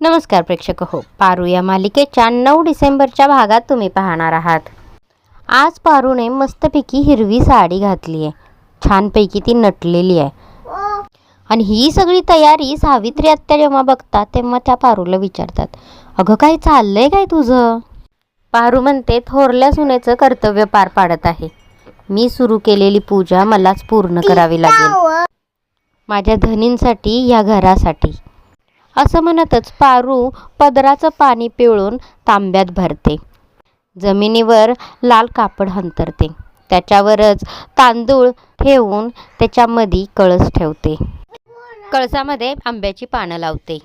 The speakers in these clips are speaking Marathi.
नमस्कार प्रेक्षक हो पारू या मालिकेच्या नऊ डिसेंबरच्या भागात तुम्ही पाहणार आहात. आज पारूने मस्तपैकी हिरवी साडी घातली आहे. छानपैकी ती नटलेली आहे. आणि ही सगळी तयारी सावित्री आत्या जेव्हा बघतात तेव्हा त्या पारूला विचारतात अगं काय चाललंय काय तुझं? पारू म्हणते थोरल्या सुनेचं कर्तव्य पार पाडत आहे. मी सुरू केलेली पूजा मलाच पूर्ण करावी लागेल. माझ्या धनींसाठी या घरासाठी. असं म्हणतच पारू पदराचं पाणी पिळून तांब्यात भरते. जमिनीवर लाल कापड हंतरते. त्याच्यावरच तांदूळ ठेवून त्याच्यामध्ये कळस ठेवते. कळसामध्ये आंब्याची पानं लावते.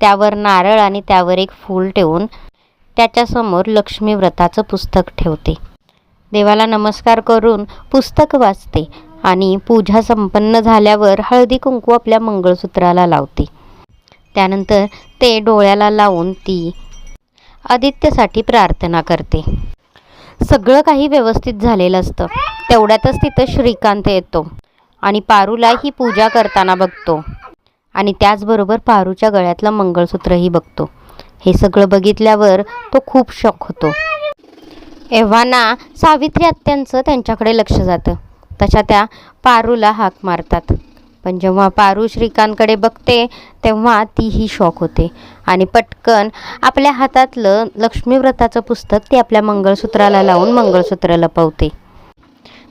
त्यावर नारळ आणि त्यावर एक फूल ठेवून त्याच्यासमोर लक्ष्मी व्रताचं पुस्तक ठेवते. देवाला नमस्कार करून पुस्तक वाचते आणि पूजा संपन्न झाल्यावर हळदी कुंकू आपल्या मंगळसूत्राला लावते. त्यानंतर ते डोळ्याला लावून ती आदित्यसाठी प्रार्थना करते. सगळं काही व्यवस्थित झालेलं असतं. तेवढ्यातच तिथं श्रीकांत येतो आणि पारूला ही पूजा करताना बघतो. आणि त्याचबरोबर पारूच्या गळ्यातलं मंगळसूत्रही बघतो. हे सगळं बघितल्यावर तो खूप शॉक होतो. एव्हाना सावित्री आत्यांचं त्यांच्याकडे लक्ष जातं. तशा त्या पारूला हाक मारतात. पण जेव्हा पारू श्रीकांतकडे बघते तेव्हा तीही शॉक होते. आणि पटकन आपल्या हातातलं लक्ष्मीव्रताचं पुस्तक ती आपल्या मंगळसूत्राला लावून मंगळसूत्र लपवते.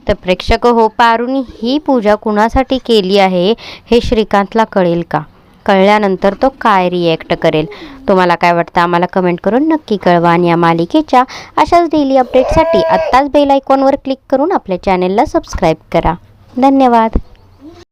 तर प्रेक्षक हो पारूनी ही पूजा कुणासाठी केली आहे हे श्रीकांतला कळेल का? कळल्यानंतर तो काय रिॲक्ट करेल? तुम्हाला काय वाटतं? आम्हाला कमेंट करून नक्की कळवा आणि या मालिकेच्या अशाच डेली अपडेटसाठी आत्ताच बेल आयकॉनवर क्लिक करून आपल्या चॅनेलला सबस्क्राईब करा. धन्यवाद.